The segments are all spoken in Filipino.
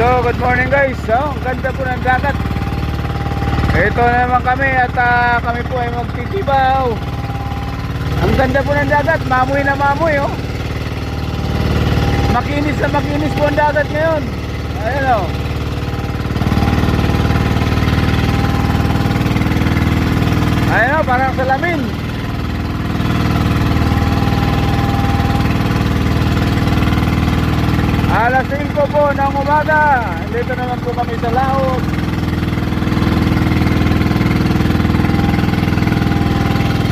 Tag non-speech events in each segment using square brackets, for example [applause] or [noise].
Hello, good morning guys. Oh, ang ganda po ng dagat. Ito na naman kami at ah, kami po ay magtitibaw. Ang ganda po ng dagat, mamoy na mamoy oh. Makinis na makinis po ang dagat ngayon. Ayan oh. Ayan oh, parang salamin. Alas 5 po ng umaga. Dito naman po kami sa laot.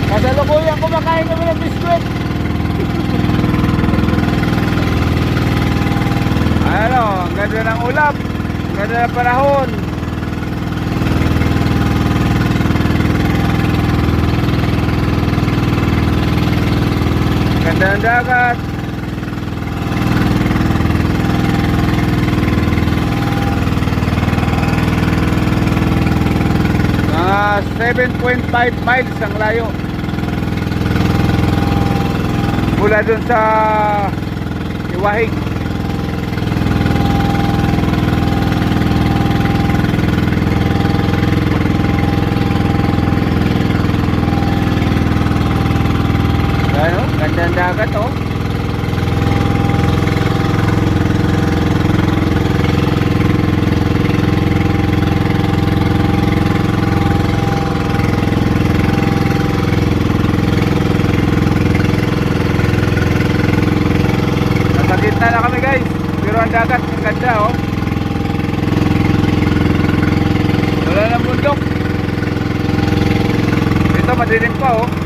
Kasalukuyan kumakain kami ng biskwit. [laughs] ano, ang ganda ng ulap. Ang ganda ng panahon. Ganda ng dagat. Mga 7.5 miles ang layo. Mula dun sa Iwahig. Ano? Ganda ng dagat oh. Gitna na kami guys. Pero ang dagat, ang ganda oh. Wala ng bundok. Ito madilim pa oh.